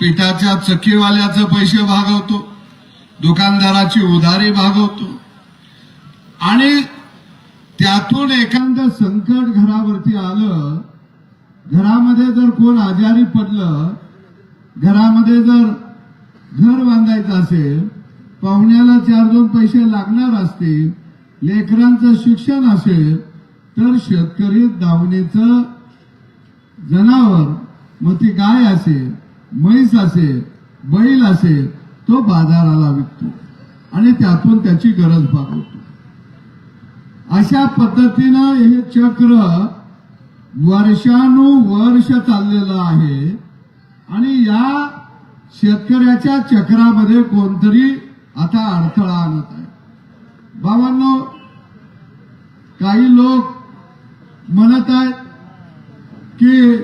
पिठाच्या चक्कीवाल्याचं पैसे भागवतो दुकानदाराची उधारी भागवतो. आणि त्यातून एखादं संकट घरावरती आलं घरामध्ये जर कोण आजारी पडलं घरामध्ये जर घर बांधायचं असेल पाहुण्याला चार दोन पैसे लागणार असतील लेकरांचं शिक्षण असेल तर शेतकरी दावणीचं जनावर मग ती गाय असेल म्हैस असेल बैल असेल तो बाजाराला विकतो आणि त्यातून त्याची गरज भागवतो. अशा पद्धतीनं हे चक्र वर्षानुवर्ष चाललेलं आहे आणि या शेतकऱ्याच्या चक्रामध्ये कोणतरी आता अडथळा आणत आहे. बाबांनो काही लोक म्हणत आहेत की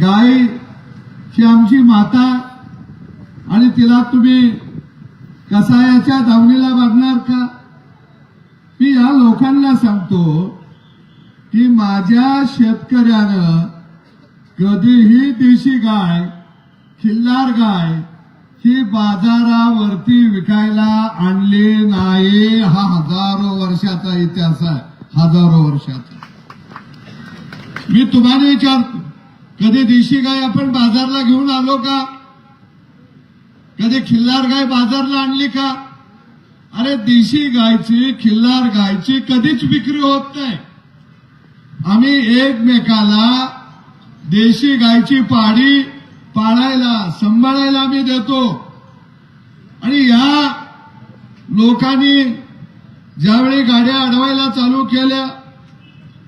गाय ही आमची माता आणि तिला तुम्ही कसायाच्या दावणीला बांधणार का? मी या लोकांना सांगतो की माझ्या शेतकऱ्यानं कधीही देशी गाय खिल्लार गाय ही बाजारावरती विकायला आणली नाही. हा हजारो वर्षाचा इतिहास आहे. हजारो वर्षाचा. मी तुम्हाला विचारतो कधी देशी गाय आपण बाजारला घेऊन आलो का? कधी खिल्लार गाय बाजारला आणली का? अरे देशी गायची खिल्लार गायची कधीच विक्री होत नाही. आम्ही एकमेकाला देशी गायची पाडी पाळायला सांभाळायला आम्ही देतो. आणि या लोकांनी ज्यावेळी गाड्या अडवायला चालू केल्या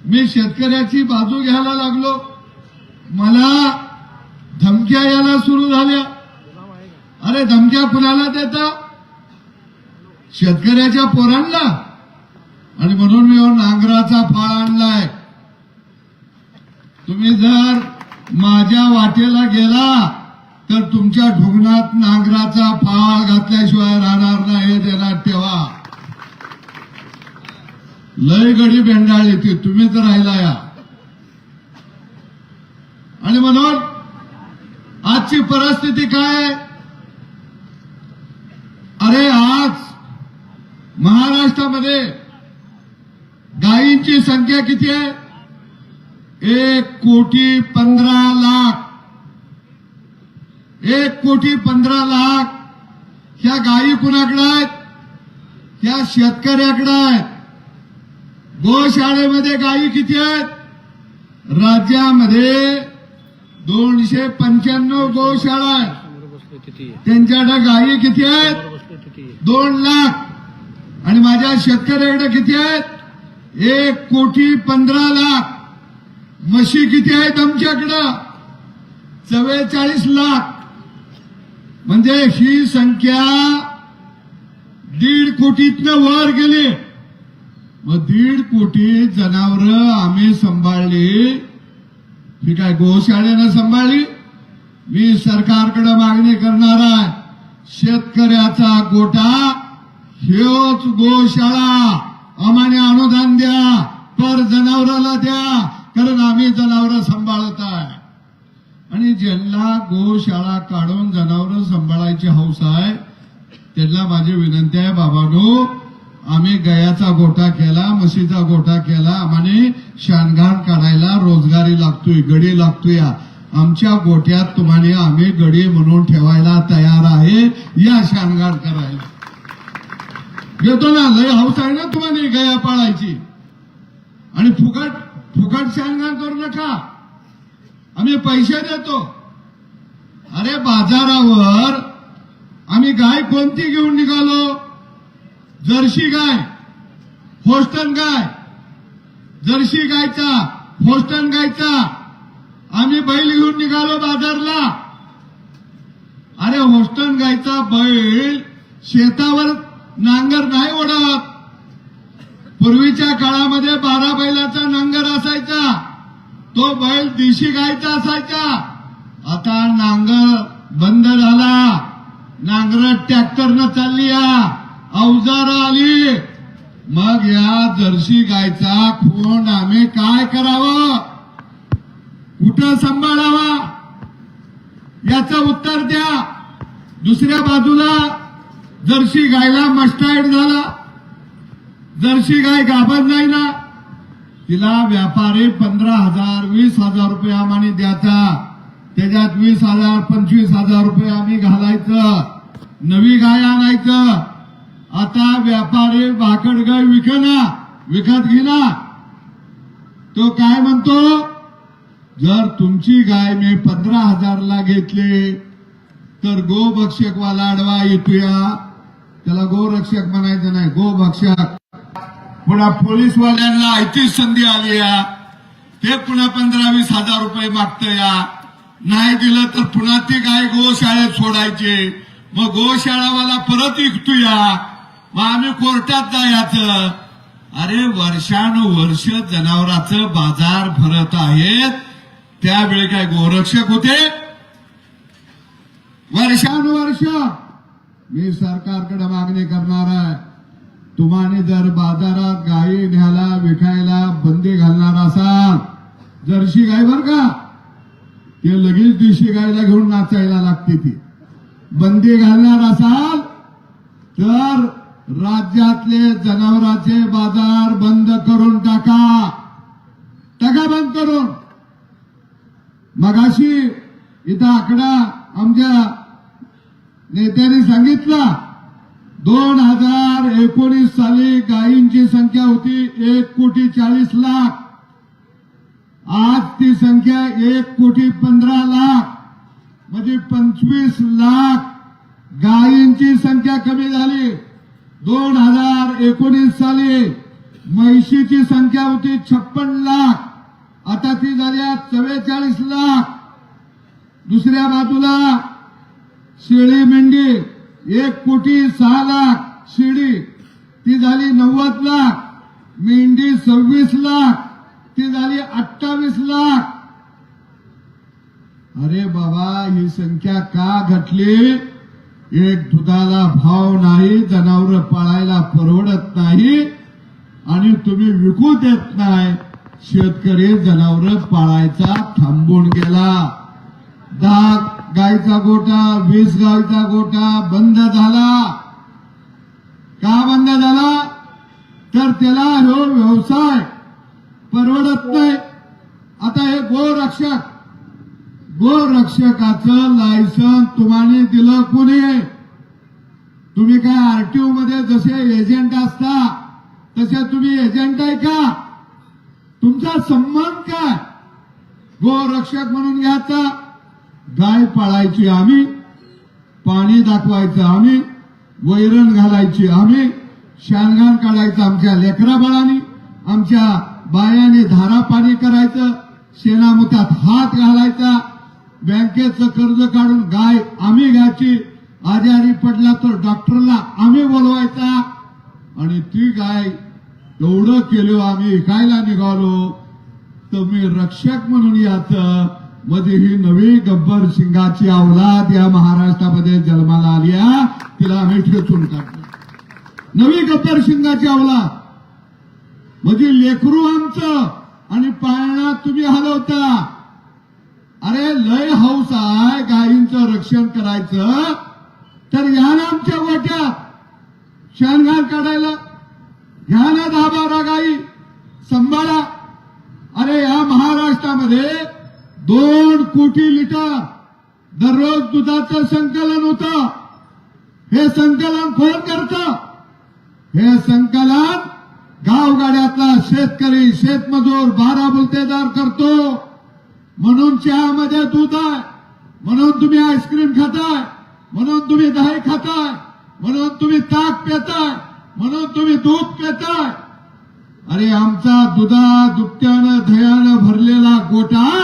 मी शेतकऱ्याची बाजू घ्यायला लागलो. मला धमक्या यायला सुरू झाल्या. अरे धमक्या कुणाला देता? शेतकऱ्याच्या पोरांना. आणि म्हणून मी नांगराचा फाळ आणलाय. तुम्ही जर माझ्या वाटेला गेला तर तुमच्या ढुगणात नांगराचा फाळ घातल्याशिवाय राहणार नाही हे ध्यानात ठेवा. लय गडी भेंडाळ येते. तुम्हीच राहिला या. म्हणून आजची परिस्थिती काय? अरे आज महाराष्ट्रामध्ये गायींची संख्या किती आहे? एक कोटी पंधरा लाख. एक कोटी पंधरा लाख. ह्या गायी कुणाकडे आहेत? ह्या शेतकऱ्याकडे आहेत. गोशाळेमध्ये गायी किती आहेत? राज्यामध्ये दोनशे पंच्याण्णव गोशाळा त्यांच्याकडे गायी किती आहेत? दोन लाख. आणि माझ्या शेतकऱ्याकडे किती आहेत? एक कोटी पंधरा लाख. म्हशी किती आहेत आमच्याकडं? चव्वेचाळीस लाख. म्हणजे ही संख्या दीड कोटीतनं वर गेली. मग दीड कोटी जनावरं आम्ही सांभाळली. ही काय गोशाळेनं सांभाळली. मी सरकारकडे मागणी करणार आहे. शेतकऱ्याचा गोटा ह्योच गोशाळा. आम्हाने अनुदान द्या पर जनावराला द्या कारण आम्ही जनावरं सांभाळत आहे. आणि ज्यांना गोशाळा काढून जनावरं सांभाळायची हौस आहे त्यांना माझी विनंती आहे बाबानो आम्ही गयाचा गोटा केला म्हशीचा गोटा केला आम्हाने शानघाण काढायला रोजगारी लागतोय गडी लागतोय. आमच्या गोट्यात तुम्हाला आम्ही गडी म्हणून ठेवायला तयार आहे. या शानघाण करायला. येतो ना लय हौस आहे ना तुम्हाला गया पाळायची. आणि फुकट फुकट शानघाण करू नका. आम्ही पैसे देतो. अरे बाजारावर आम्ही गाय कोणती घेऊन निघालो? जर्सी गाय होस्टन गाय जर्सी गायचा होस्टन गायचा. आम्ही बैल घेऊन निघालो बाजारला. अरे होस्टन गायचा बैल शेतावर नांगर नाही ओढत. पूर्वीच्या काळामध्ये बारा बैलाचा नांगर असायचा. तो बैल देशी गायचा असायचा. आता नांगर बंद झाला. नांगर ट्रॅक्टरनं चालली या. अवजार आली. मग या जर्सी गायचा खोंड आम्ही काय करावं? कुठं सांभाळावा? याचं उत्तर द्या. दुसऱ्या बाजूला जर्सी गायला मस्टाईड झाला. जर्सी गाय गाभत नाही ना? तिला व्यापारी पंधरा हजार वीस हजार रुपये आम्हाने द्यायचा. त्याच्यात वीस हजार पंचवीस हजार रुपये आम्ही घालायचं. नवी गाय आणायचं. आता व्यापारी भाकड गाय विकना विकत घेना. तो काय म्हणतो? जर तुमची गाय मी पंधरा हजारला घेतली तर गोभक्षकवाला आडवा येतोया. त्याला गोरक्षक म्हणायचं नाही गोभक्षक. पुन्हा पोलीसवाल्यांना ऐतीच संधी आली या ते पुन्हा पंधरा वीस हजार रुपये मागतं या नाही दिलं तर पुन्हा ती गाय गोशाळेत सोडायची. मग गोशाळावाला परत विकतो या मग आम्ही कोर्टात जायचं अरे वर्षानुवर्ष जनावरांचं बाजार भरत आहेत. त्यावेळी काय गोरक्षक होते? वर्षानुवर्ष. मी सरकारकडे मागणी करणार आहे. तुम्हाला जर बाजारात गायी न्यायला विकायला बंदी घालणार असाल जर्शी गाय बर का? ते लगेच दिवशी गायला घेऊन नाचायला लागते ती. बंदी घालणार असाल तर राज्यातले जनावरांचे बाजार बंद करून टाका. टाका बंद करून. मगाशी इथं आकडा आमच्या नेत्यांनी सांगितला. दोन हजार एकोणीस साली गायींची संख्या होती एक कोटी चाळीस लाख. आज ती संख्या एक कोटी पंधरा लाख. म्हणजे पंचवीस लाख गायींची संख्या कमी झाली. दोन हजार एकोणीस साली म्हैशीची संख्या होती छप्पन लाख. आता ती झाली चव्वेचाळीस लाख. दुसऱ्या बाजूला शेळी मेंढी एक कोटी सहा लाख. शेळी ती झाली नव्वद लाख. मेंढी सव्वीस लाख. ती झाली अठ्ठावीस लाख. अरे बाबा ही संख्या का घटली? एक दुधाला भाव नाही जनावर पाळायला परवडत नाही आणि तुम्ही विकू देत नाही. शेतकरी जनावर पाळायचा थांबून गेला. दहा गायचा गोटा वीस गायचा गोटा बंद झाला. का बंद झाला? तर त्याला हो व्यवसाय परवडत नाही. आता हे गोरक्षक गोरक्षकाचं लायसन तुम्हाला दिलं कुणी? तुम्ही काय आरटीओ मध्ये जसे एजंट असता तसे तुम्ही एजंट आहे का? तुमचा संबंध काय? गोरक्षक म्हणून घ्यायचा गाय पाळायची आम्ही पाणी दाखवायचं आम्ही वैरण घालायची आम्ही शानगान काढायचं आमच्या लेकराबाळांनी आमच्या बायाने धारा पाणी करायचं शेणामुतात हात घालायचा बँकेचं कर्ज काढून गाय आम्ही घ्यायची. आजारी पडला तर डॉक्टरला आम्ही बोलवायचा. आणि ती गाय एवढं केलो आम्ही विकायला निघालो. तुम्ही रक्षक म्हणून याच मध्ये ही नवी गब्बर सिंगाची अवलाद या महाराष्ट्रामध्ये जन्माला आली तिला आम्ही ठेचून काढतो. नवी गब्बर सिंगाची अवलाद म्हणजे लेकरू आमचं. आणि पाळणा तुम्ही हलवता. अरे लय हौस आहे गायींचं रक्षण करायचं. तर या ना आमच्या गोट्यात शणघाण काढायला. घ्या ना दहा बारा गायी सांभाळा. अरे या महाराष्ट्रामध्ये दोन कोटी लिटर दररोज दुधाचं संकलन होतं. हे संकलन कोण करत? हे संकलन गावगाड्यातला शेतकरी शेतमजूर बारा बुलतेदार करतो. म्हणून चहामध्ये दूध आहे. म्हणून तुम्ही आईस्क्रीम खाताय. म्हणून तुम्ही दही खाताय. म्हणून तुम्ही ताक पिताय. म्हणून तुम्ही दूध पिताय. अरे आमचा दुधा दुपट्यानं दह्यानं भरलेला गोटा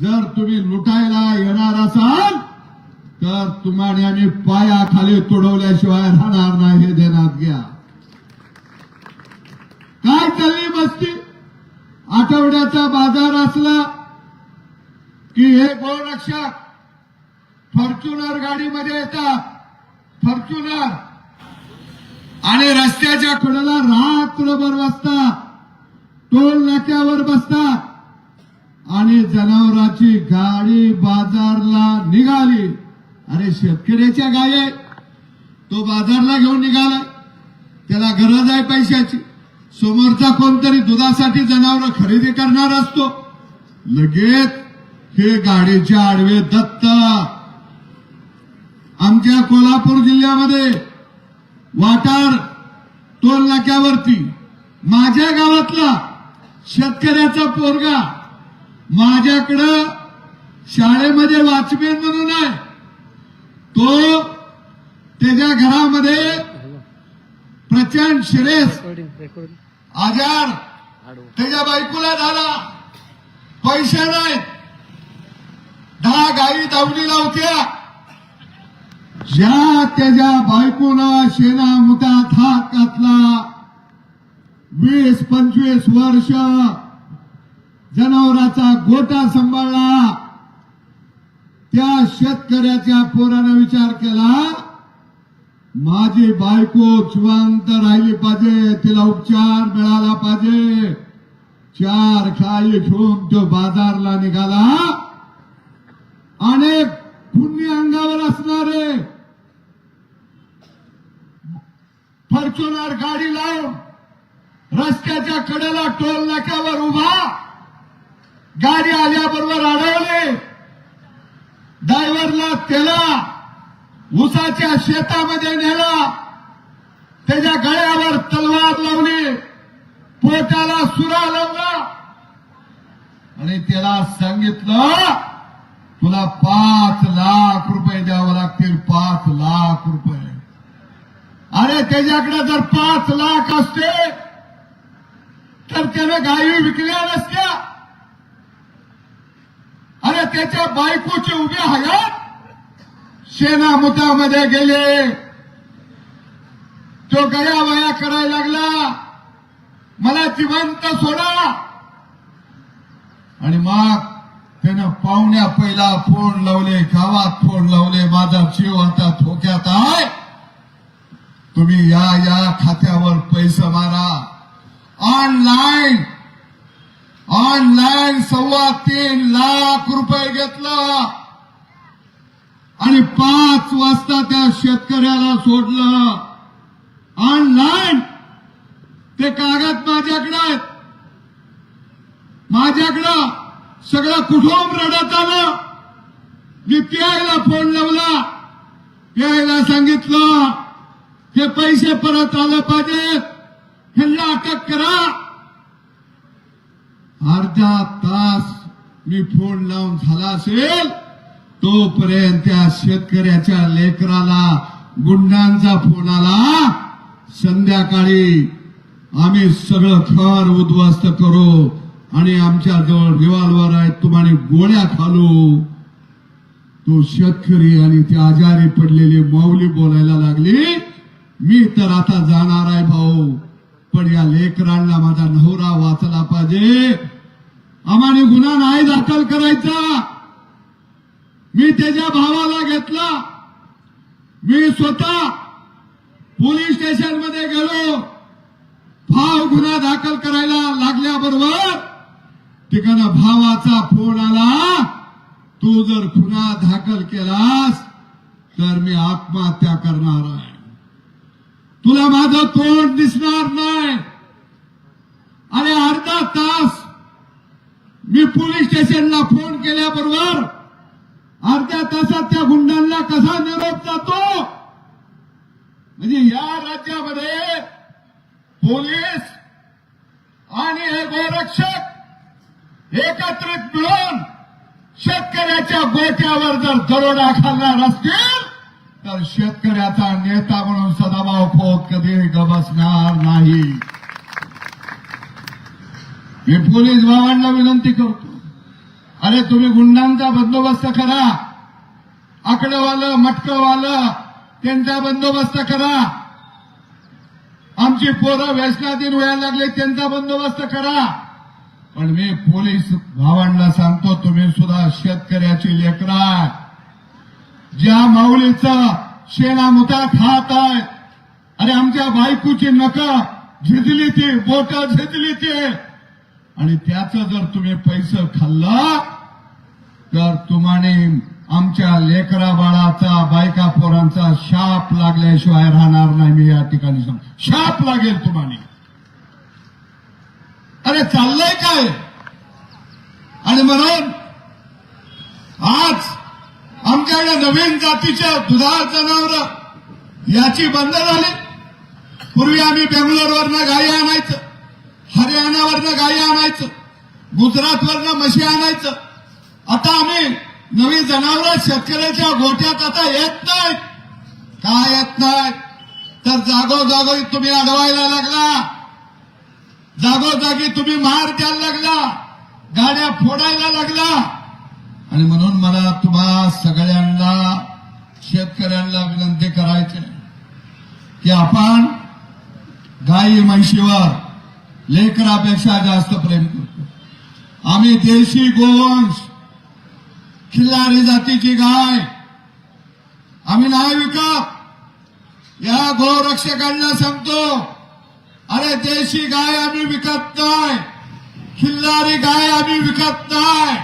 जर तुम्ही लुटायला येणार असाल तर तुम्हाला आम्ही पाया खाली तुडवल्याशिवाय राहणार नाही हे देण्यात घ्या. काय चालली मस्ती? आठवड्याचा बाजार असला की हे गोरक्षक फॉर्च्युनर गाडीमध्ये येतात. फॉर्च्युनर. आणि रस्त्याच्या कडेला रात्रभर बसतात. टोल नाक्यावर बसतात. आणि जनावरांची गाडी बाजारला निघाली. अरे शेतकऱ्याच्या गाय आहे. तो बाजारला घेऊन निघाला. त्याला गरज आहे पैशाची. समोरचा कोणतरी दुधासाठी जनावर खरेदी करणार असतो. लगेच हे गाडीचे आडवे दत्त. आमच्या कोल्हापूर जिल्ह्यामध्ये वाटार टोल नाक्यावरती माझ्या गावातला शेतकऱ्याचा पोरगा माझ्याकडं शाळेमध्ये वाचमेन म्हणून आहे. तो त्याच्या घरामध्ये प्रचंड शिरेस आजार त्याच्या बायकोला झाला. पैसे नाहीत. दहा गाई दावणीला होत्या ज्या त्याच्या बायकोला शेणा मुठात हात घातला. वीस पंचवीस वर्ष जनावराचा गोटा सांभाळला. त्या शेतकऱ्याच्या पोरानं विचार केला माझी बायको जिवंत राहिली पाहिजे तिला उपचार मिळाला पाहिजे. चार खाई घेऊन तो बाजारला निघाला. अनेक पुण्य अंगावर असणारे फॉर्च्युनर गाडी लावून रस्त्याच्या कडेला टोल नाक्यावर उभा गाडी आल्याबरोबर अडवले ड्रायव्हरला त्याला ऊसाच्या शेतामध्ये नेला. त्याच्या गळ्यावर तलवार लावली. पोटाला सुरा लावला. आणि त्याला सांगितलं तुला पाच लाख रुपये द्यावं लागतील पाच लाख रुपये. अरे त्याच्याकडे जर पाच लाख असते तर त्याने गायी विकल्या नसत्या. अरे त्याच्या बायकोचे उभे हयात शेणा मुतामध्ये गेले. तो गया वया करायला लागला. मला जिवंत सोडा. आणि मग त्यानं पाहुण्या पहिला फोन लावले गावात फोन लावले माझा जीव आता धोक्यात आहे. तुम्ही या या खात्यावर पैसे मारा. ऑनलाईन ऑनलाईन सव्वा तीन लाख रुपये घेतला. आणि पाच वाजता त्या शेतकऱ्याला सोडलं. ऑनलाईन ते कागद माझ्याकडे आहेत. माझ्याकडं. सगळं कुटुंब रडत आलं मी प्यायला फोन लावला. प्यायला सांगितलं हे पैसे परत आलं पाहिजे. ह्यांना अटक करा. अर्धा तास मी फोन लावून झाला असेल तोपर्यंत त्या शेतकऱ्याच्या लेकराला गुंडांचा फोन आला. संध्याकाळी आम्ही सगळं घर उद्ध्वस्त करू. आणि आमच्या जवळ रिव्हॉल्वर आहेत तुम्हाला गोळ्या खालू. तो शेतकरी आणि ते आजारी पडलेले माऊली बोलायला लागली मी तर आता जाणार आहे भाऊ पण या लेकरांना माझा नवरा वाचला पाहिजे. आम्हाने गुन्हा नाही दाखल करायचा. मी त्याच्या भावाला घेतला. मी स्वतः पोलीस स्टेशनमध्ये गेलो. भाव गुन्हा दाखल करायला लागल्याबरोबर तिकडं भावाचा फोन आला. तू जर खुना दाखल केलास तर मी आत्महत्या करणार आहे. तुला माझं तोंड दिसणार नाही. अरे अर्धा तास मी पोलीस स्टेशनला फोन केल्याबरोबर अर्ध्या तासात त्या गुंडांना कसा निरोप जातो? म्हणजे या राज्यामध्ये पोलीस आणि हे गोरक्षक एकत्रित मिळून शेतकऱ्याच्या गोट्यावर जर दरोडा घालणार असतील तर शेतकऱ्याचा नेता म्हणून सदाभाऊ खोत कधी गबसणार नाही. मी पोलीस भावांना विनंती करतो. अरे तुम्ही गुंडांचा बंदोबस्त करा. आकडंवालं मटकवालं त्यांचा बंदोबस्त करा. आमची पोरं व्यसनाधीन व्हायला लागले त्यांचा बंदोबस्त करा. पण मी पोलीस भावांना सांगतो तुम्ही सुद्धा शेतकऱ्याची लेकरा आहे. ज्या माऊलीचा शेणा मुता खात आहे अरे आमच्या बायकोची नका झिजली ती बोट झिजली ती. आणि त्याचं जर तुम्ही पैसे खाल्ला तर तुम्हाने आमच्या लेकरा बाळाचा बायका पोरांचा शाप लागल्याशिवाय राहणार नाही मी या ठिकाणी सांग शाप लागेल तुम्हाला अरे चाललंय काय? आणि म्हणून आज आमच्याकडे नवीन जातीच्या दुधाळ जनावर याची बंद झाली. पूर्वी आम्ही बेंगलोरवरनं गायी आणायचं हरियाणावरनं गायी आणायचं गुजरातवरनं म्हशी आणायचं. आता आम्ही नवी जनावर शेतकऱ्याच्या गोट्यात आता येत नाहीत काय येत नाहीत तर जागोजागोही तुम्ही अडवायला लागला. जागोजागी तुम्ही मार द्यायला लागला. गाड्या फोडायला लागला. आणि म्हणून मला तुम्हा सगळ्यांना शेतकऱ्यांना विनंती करायची. की आपण गाई म्हैशीवर लेकरापेक्षा जास्त प्रेम करतो. आम्ही देशी गोवंश खिल्लारी जातीची गाय. आम्ही नाही विकत. या गोरक्षकांना सांगतो अरे देशी गाय आम्ही विकत नाही. खिल्लारी गाय आम्ही विकत नाही.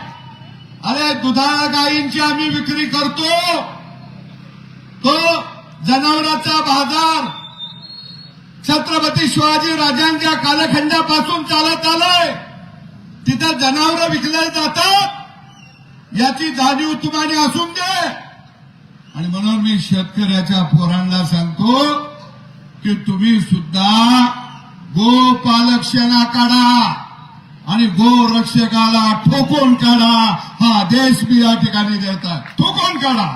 अरे दुधाळ गायींची आम्ही विक्री करतो. तो जनावरांचा बाजार. छत्रपती शिवाजी राजांच्या कालखंडापासून चालत आलाय. तिथं जनावरं विकले जातात. याची जाणीव तुम्हाला असून दे. आणि म्हणून मी शेतकऱ्याच्या पोरांना सांगतो की तुम्ही सुद्धा गोपालक्षणा काढा आणि गोरक्षकाला ठोकून काढा. हा देश मी या ठिकाणी देतात ठोकून काढा.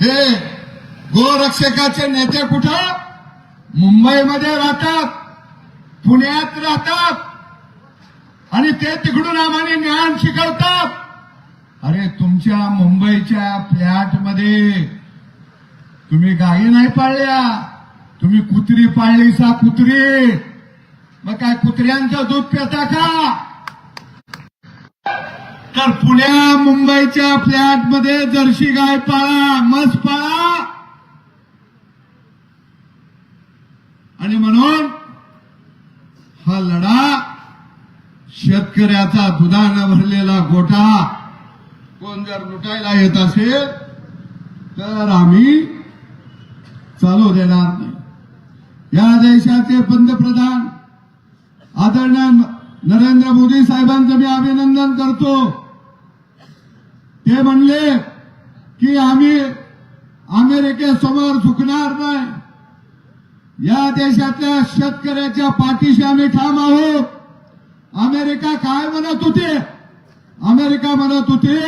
हे गोरक्षकाचे नेते कुठं? मुंबईमध्ये राहतात पुण्यात राहतात आणि ते तिकडून आम्हाला ज्ञान शिकवतात. अरे तुमच्या मुंबईच्या फ्लॅटमध्ये तुम्ही गायी नाही पाळल्या. तुम्ही कुत्री पाळली सा कुत्री? मग काय कुत्र्यांचं दूध पिता का? तर पुण्या मुंबईच्या फ्लॅटमध्ये जर्सी गाय पाळा मस पाळा. आणि म्हणून हा लढा शेतकऱ्याचा दुधानं भरलेला गोठा कोण जर लुटायला येत असेल तर आम्ही चालू देणार नाही. या देशाचे पंतप्रधान आदरणीय नरेंद्र मोदी साहेबांचं मी अभिनंदन करतो. ते म्हणले की आम्ही अमेरिकेसमोर झुकणार नाही. या देशातल्या शेतकऱ्याच्या पाठीशी आम्ही ठाम आहोत. अमेरिका काय म्हणत होते? अमेरिका म्हणत होते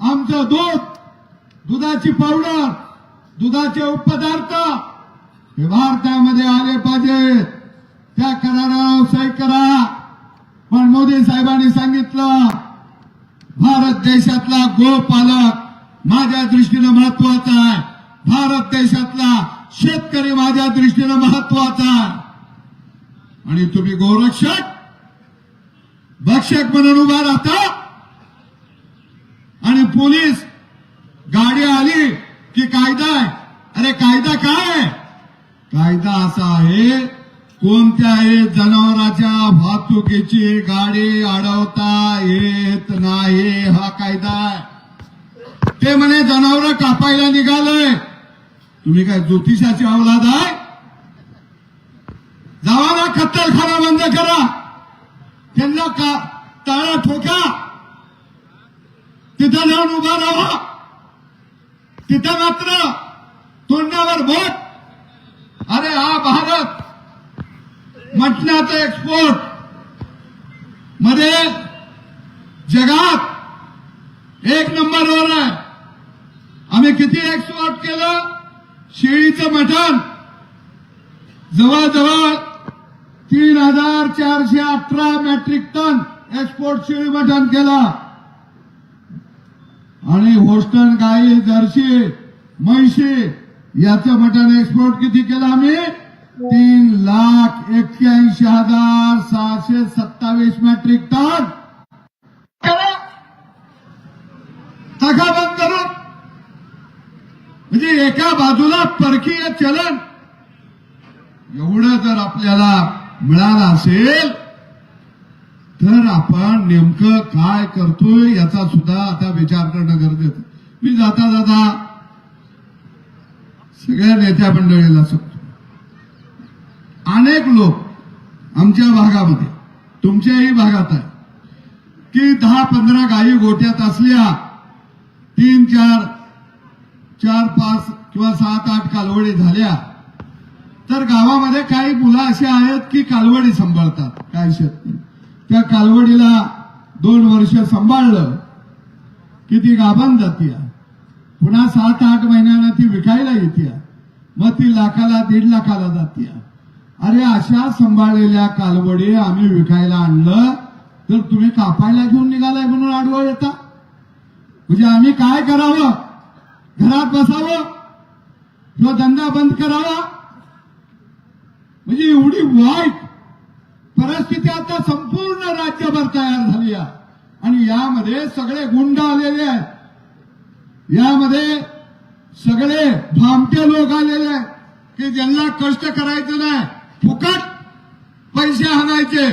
आमचं दूध दुधाची पावडर दुधाचे उपपदार्थ हे भारतामध्ये आले पाहिजे. त्या करारावर सही करा. पण मोदी साहेबांनी सांगितलं भारत देशातला गोपालक माझ्या दृष्टीनं महत्त्वाचा आहे. भारत देशातला शेतकरी माझ्या दृष्टीनं महत्त्वाचा आहे. आणि तुम्ही गोरक्षक भक्षक म्हणून उभा राहता. आणि पोलीस गाडी आली की कायदा आहे. अरे कायदा काय आहे? कायदा असा आहे कोणत्याही जनावराच्या वाहतुकीची गाडी अडवता येत नाही हा कायदा आहे. ते म्हणे जनावर कापायला निघालंय. तुम्ही काय ज्योतिषाची अवलाद आहे? जावा ना कत्तलखाना बंद करा. त्यांना का टाळा ठोका. तिथं जाऊन उभा राहा. तिथं मात्र तोंडावर बोट. अरे हा भारत! मटणाचं एक्सपोर्टमध्ये जगात एक नंबरवर आहे. आम्ही किती एक्सपोर्ट केलं? शेळीचं मटण. जवळजवळ तीन हजार चारशे अठरा मेट्रिक टन एक्सपोर्ट शेळी मटण केलं. आणि होस्टन गाई जर्सी म्हैशी याचं मटण एक्सपोर्ट किती केलं आम्ही? तीन लाख एक्क्याऐंशी हजार सहाशे सत्तावीस मेट्रिक टन टाका बंद करून. म्हणजे एका बाजूला परकीय चलन. एवढं जर आपल्याला मिळालं असेल तर आपण नेमकं काय करतोय याचा सुद्धा आता विचार करणं गरजेचं मी जाता जाता सगळ्या नेत्या मंडळीला सांगतो. अनेक लोक आमच्या भागामध्ये तुमच्याही भागात आहे की दहा पंधरा गायी गोट्यात असल्या तीन चार चार पाच किंवा सात आठ कालवडी झाल्या तर गावामध्ये काही मुलं अशी आहेत की कालवडी सांभाळतात काय शेतकरी त्या कालवडीला दोन वर्ष सांभाळलं की ती गाभण जाते पुन्हा सात आठ महिन्यानं ती विकायला येते मग ती लाखाला दीड लाखाला जाते. अरे अशा सांभाळलेल्या कालवडी आम्ही विकायला आणलं तर तुम्ही कापायला घेऊन निघालाय म्हणून आडवं येता. म्हणजे आम्ही काय करावं? घरात बसावं? किंवा धंदा बंद करावा? म्हणजे एवढी वाईट परिस्थिती आता संपूर्ण राज्यभर तयार झाली आहे. आणि यामध्ये सगळे गुंड आलेले आहेत. यामध्ये सगळे भामटे लोक आलेले आहेत की ज्यांना कष्ट करायचं नाही फुकट पैसे आणायचे.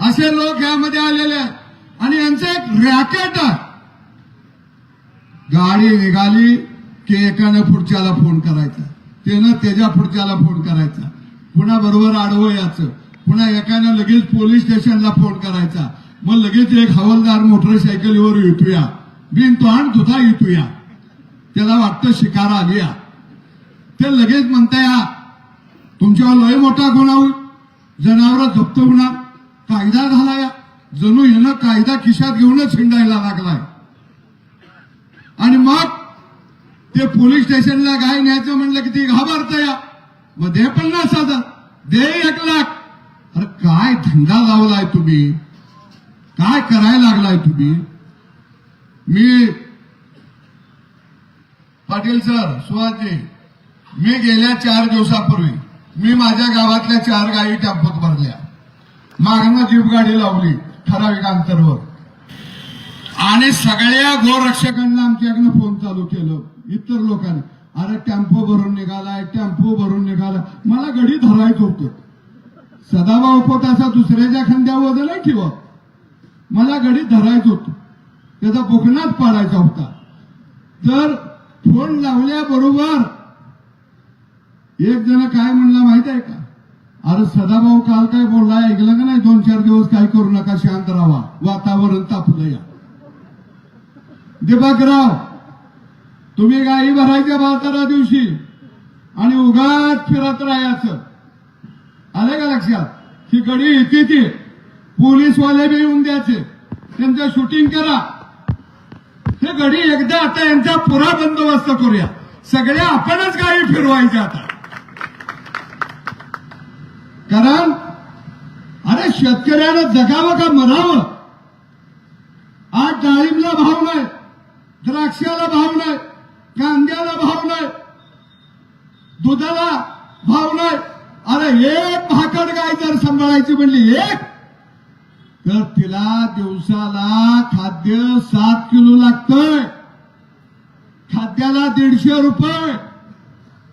असे लोक यामध्ये आलेले आहेत. आणि यांचं एक रॅकेट गाडी निघाली की एकानं पुढच्याला फोन करायचा. त्यानं त्याच्या पुढच्याला फोन करायचा. पुन्हा बरोबर आडवं याचं पुन्हा एकानं लगेच पोलीस स्टेशनला फोन करायचा. मग लगेच एक हवालदार मोटरसायकलीवर येतोया. बिन तो आण तुझा येतोया. त्याला वाटतं शिकार आलिया ते लगेच म्हणताय तुमच्यावर लय मोठा गुन्हा होईल. जनावर जप्त होणार. कायदा झाला या. जणू यानं कायदा खिशात घेऊनच हिंडायला लागलाय. आणि मग ते पोलीस स्टेशनला गाय न्यायचं म्हणलं की ती घाबरत या. मग दे पन्नास हजार. दे एक लाख. अरे काय धंदा लावलाय तुम्ही? काय करायला लागलाय तुम्ही? मी पाटील सर सुहासजी मी गेल्या चार दिवसापूर्वी मी माझ्या गावातल्या चार गायी टॅम्पोत भरल्या मागणं जीप गाडी लावली ठराविक अंतरवर. आणि सगळ्या गोरक्षकांना आमच्याकडनं फोन चालू केलं. इतर लोकांनी अरे टेम्पो भरून निघालाय टेम्पो भरून निघाला. मला गडी धरायचं होतं. सदाभाऊ उपतासा असा दुसऱ्याच्या खांद्यावर वजन नाही ठेवत मला गडी धरायचं होतं. त्याचा कोकणात पाडायचा होता. तर फोन लावल्याबरोबर एक जण काय म्हणला माहीत आहे का? अरे सदाभाऊ काल काय बोलला? ऐकलं का नाही? दोन चार दिवस काय करू नका शांत राहा. वातावरण तापलं या दिपकराव तुम्ही गाई भरायच्या बाजारा दिवशी आणि उगाच फिरत राहायचं. आलं का लक्षात? ही गडी येते ती. पोलीसवाले बी येऊन द्यायचे. त्यांचं शूटिंग करा. हे गडी एकदा आता यांचा पुरा बंदोबस्त करूया. सगळ्या आपणच गाडी फिरवायच्या आता. कारण अरे शेतकऱ्यानं जगावं का मरावं? आज डाळिंबला भाव नाही द्राक्षाला भाव नाही कांद्याला भाव नाही दुधाला भाव नाही. अरे एक भाकड गाय जर सांभाळायची म्हणली एक तर तिला दिवसाला खाद्य सात किलो लागतंय. खाद्याला दीडशे रुपये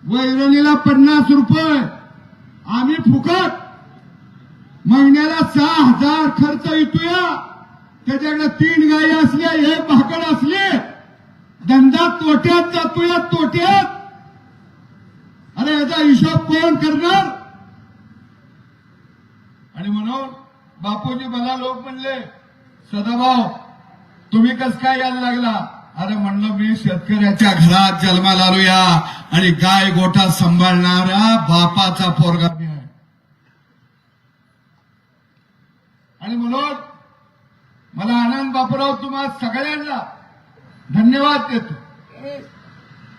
वैरणीला पन्नास रुपये. आम्ही फुकट. महिन्याला सहा हजार खर्च येतोया. त्याच्याकडे तीन गायी असल्या एक भाकड असले धंदा तोट्यात जातोया तोट्यात. अरे याचा हिशोब कोण करणार? आणि म्हणून बापूजी मला लोक म्हणले सदाभाऊ तुम्ही कस काय यायला लागला? अरे म्हणलं मी शेतकऱ्याच्या घरात जन्माला आलोया आणि गाय गोठा सांभाळणाऱ्या बापाचा पोरगा मी आहे. आणि म्हणून मला आनंद बापूराव तुम्हा सगळ्यांना धन्यवाद देतो.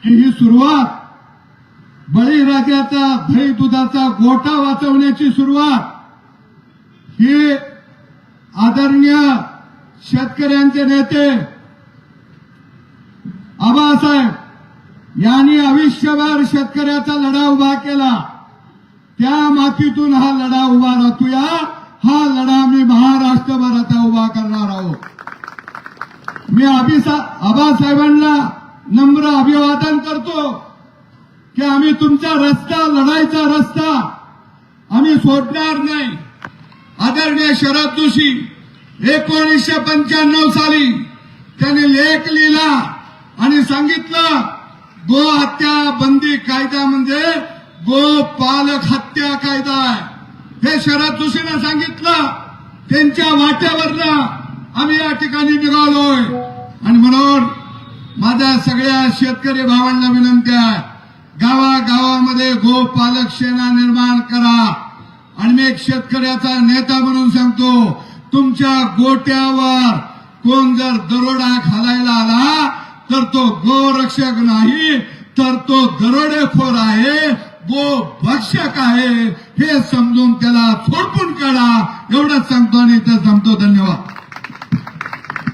की ही सुरुवात बळीराजाचा दही दुधाचा गोठा वाचवण्याची सुरुवात ही आदरणीय शेतकऱ्यांचे नेते आबासाहेब यांनी आयुष्यभर शेतकऱ्याचा लढा उभा केला. त्या मातीतून हा लढा उभा राहतोया. हा लढा मी महाराष्ट्रभर आता उभा करणार आहोत. मी अभिसा आबासाहेबांना नम्र अभिवादन करतो की आम्ही तुमचा रस्ता लढाईचा रस्ता आम्ही सोडणार नाही. आदरणीय शरद जोशी एकोणीसशे पंच्याण्णव साली त्यांनी लेख लिहिला आणि सांगितलं गो हत्या बंदी कायदा म्हणजे गो पालक हत्या कायदा आहे. हे शरद जोशीनं सांगितलं त्यांच्या वाट्यावरनं आम्ही या ठिकाणी निघालोय. आणि म्हणून माझ्या सगळ्या शेतकरी भावांना विनंती आहे गावागावामध्ये गो पालक सेना निर्माण करा. आणि मी एक शेतकऱ्याचा नेता म्हणून सांगतो तुमच्या गोट्यावर कोण जर दरोडा घालायला आला तर तो गोरक्षक नाही तर तो दरोडेखोर आहे गो भक्षक आहे. हे समजून त्याला फोडपून काढा एवढंच सांगतो आणि इथं थांबतो. धन्यवाद.